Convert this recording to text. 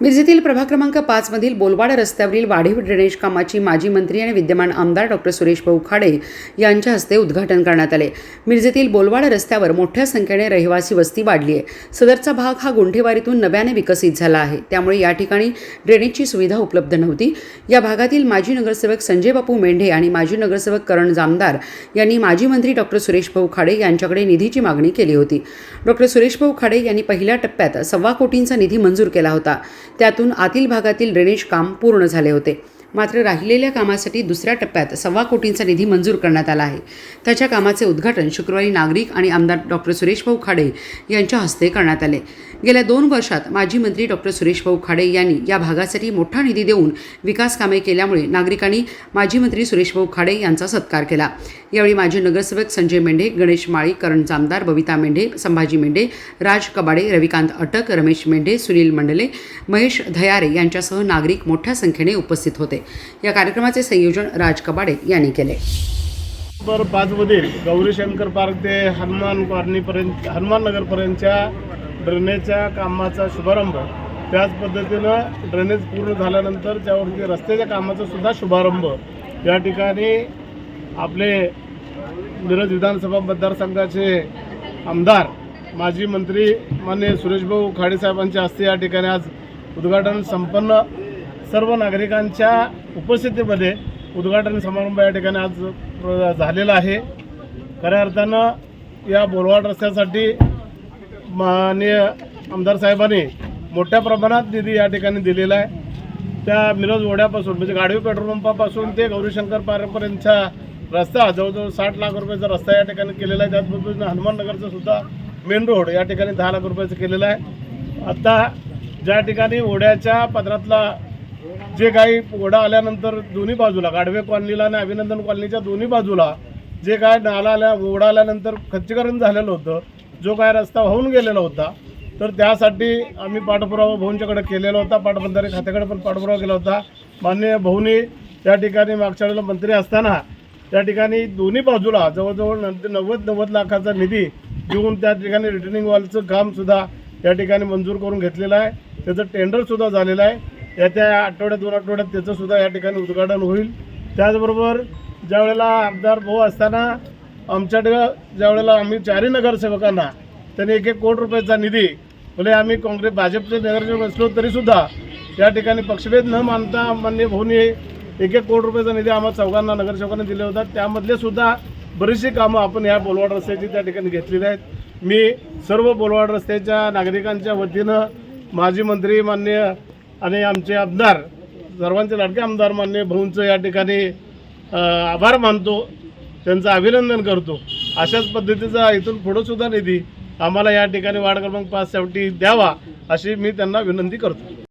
मिरजेतील प्रभाग क्रमांक पाचमधील बोलवाड रस्त्यावरील वाढीव ड्रेनेज कामाची माजी मंत्री आणि विद्यमान आमदार डॉक्टर सुरेश भाऊ खाडे यांच्या हस्ते उद्घाटन करण्यात आले. मिरजेतील बोलवाड रस्त्यावर मोठ्या संख्येने रहिवासी वस्ती वाढली आहे. सदरचा भाग हा गुंठेवारीतून नव्याने विकसित झाला आहे. त्यामुळे या ठिकाणी ड्रेनेजची सुविधा उपलब्ध नव्हती. या भागातील माजी नगरसेवक संजय बापू मेंढे आणि माजी नगरसेवक करण जामदार यांनी माजी मंत्री डॉक्टर सुरेश भाऊ खाडे यांच्याकडे निधीची मागणी केली होती. डॉक्टर सुरेश भाऊ खाडे यांनी पहिल्या टप्प्यात सव्वा कोटींचा निधी मंजूर केला होता. त्यातून आतील भागातील ड्रेनेज काम पूर्ण झाले होते. मात्र राहिलेल्या कामासाठी दुसऱ्या टप्प्यात सव्वा कोटींचा निधी मंजूर करण्यात आला आहे. त्याच्या कामाचे उद्घाटन शुक्रवारी नागरिक आणि आमदार डॉक्टर सुरेश भाऊ खाडे यांच्या हस्ते करण्यात आले. गेल्या दोन वर्षात माजी मंत्री डॉक्टर सुरेश भाऊ खाडे यांनी या भागासाठी मोठा निधी देऊन विकास कामे केल्यामुळे नागरिकांनी माजी मंत्री सुरेश भाऊ खाडे यांचा सत्कार केला. यावेळी माजी नगरसेवक संजय मेंढे गणेश माळी करण जामदार बबिता मेंढे संभाजी मेंढे राज कबाडे रविकांत अटक रमेश मेंढे सुनील मंडले महेश धयारे यांच्यासह नागरिक मोठ्या संख्येने उपस्थित होते. या कार्यक्रमाचे संयोजन राज कबाडे यांनी केले. नंबर पाचमधील गौरी पार्क ते हनुमान कॉलनीपर्यंत हनुमान नगरपर्यंतच्या ड्रेनेजच्या कामाचा शुभारंभ. त्याच पद्धतीनं ड्रेनेज पूर्ण झाल्यानंतर त्यावरती रस्त्याच्या कामाचा सुद्धा शुभारंभ. या ठिकाणी आपले मिरज विधानसभा मतदारसंघाचे आमदार माजी मंत्री मान्य सुरेशभाऊ खाडेसाहेबांच्या हस्ते या ठिकाणी आज उद्घाटन संपन्न सर्व नागरिकांच्या उपस्थितीमध्ये उद्घाटन समारंभ या ठिकाणी आज झालेला आहे. खऱ्या अर्थानं या बोलवाड रस्त्यासाठी माननीय आमदार साहेबांनी मोठ्या प्रमाणात निधी या ठिकाणी दिलेला आहे. त्या मिरज ओढ्यापासून म्हणजे गाडवी पेट्रोल पंपापासून ते गौरीशंकर पार्कपर्यंतचा रस्ता जवळजवळ साठ लाख रुपयाचा रस्ता या ठिकाणी केलेला आहे. त्याचबरोबर पद्धतीने हनुमाननगरचा सुद्धा मेन रोड या ठिकाणी दहा लाख रुपयाचं केलेलं आहे. आत्ता ज्या ठिकाणी ओढ्याच्या पदरातला जे काही ओढा आल्यानंतर दोन्ही बाजूला गाडवे कॉलनीला आणि अभिनंदन कॉलनीच्या दोन्ही बाजूला जे काय नाला आल्या ओढा आल्यानंतर खच्चीकरण झालेलं होतं जो काय रस्ता वाहून गेलेला होता तर त्यासाठी आम्ही पाठपुरावा भाऊंच्याकडे केलेला होता पाटबंधारे खात्याकडे पण पाठपुरावा केला होता. माननीय भाऊनी त्या ठिकाणी मागच्या वेळेला मंत्री असताना त्या ठिकाणी दोन्ही बाजूला जवळजवळ नव्वद नव्वद नव्वद लाखाचा निधी देऊन त्या ठिकाणी रिटर्निंग वॉलचं कामसुद्धा या ठिकाणी मंजूर करून घेतलेलं आहे. त्याचं टेंडरसुद्धा झालेलं आहे. येत्या आठवड्यात दोन आठवड्यात त्याचं सुद्धा या ठिकाणी उद्घाटन होईल. त्याचबरोबर ज्या वेळेला आमदार भाऊ असताना आमच्याकडं ज्या वेळेला आम्ही चारही नगरसेवकांना त्यांनी एक एक कोटी रुपयाचा निधी भले आम्ही काँग्रेस भाजपचे नगरसेवक असलो तरीसुद्धा या ठिकाणी पक्षभेद न मानता मान्य भाऊनी एक एक कोटी रुपयाचा निधी आम्हा चौघांना नगरसेवकांना दिले होता. त्यामधले सुद्धा बरीचशी कामं आपण या बोलवाड रस्त्याची त्या ठिकाणी घेतलेली आहेत. मी सर्व बोलवाड रस्त्याच्या नागरिकांच्या वतीनं माजी मंत्री मान्य आणि आमचे आमदार सर्वांचे लाडके आमदार मान्य भाऊंचं या ठिकाणी आभार मानतो त्यांचं अभिनंदन करतो. अशाच पद्धतीचा इथून पुढंसुद्धा निधी आम्हाला या ठिकाणी वार्ड क्रमांक पाच शेवटी द्यावा अशी मी त्यांना विनंती करतो.